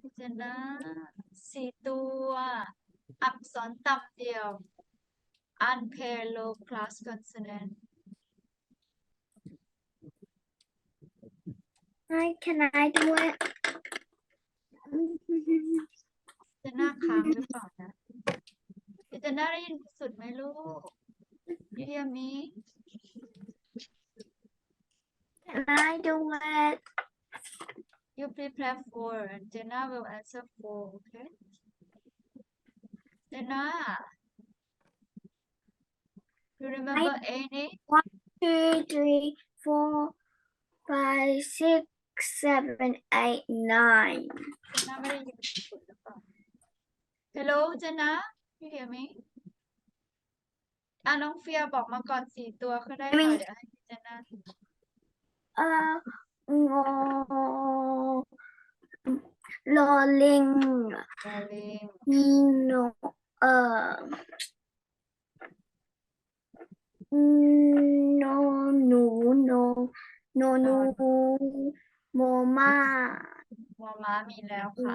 พิจารณาสี่ตัว อักษรต่ำเดียว unpaired low class consonant I can I do it จะหน้าค้างหรือเปล่านะพิจารณาได้ยินสุดไหมลูก You hear me Can I do it You prepare four and Jenna will answer four okay Jenna You remember any two three four five six seven eight nine เจนน่าไม่ได้ยินสุดหรือเปล่า Hello เจนน่า you hear me อะน้องเฟียบอกมาก่อนสี่ตัวก็ได้ค่ะไม่เดี๋ยวให้พี่เจนน่าเอ่องอ ลอลิงโอเลงโนเอ่อโนหนูโนโนหนูโมมามอม้ามีแล้วค่ะ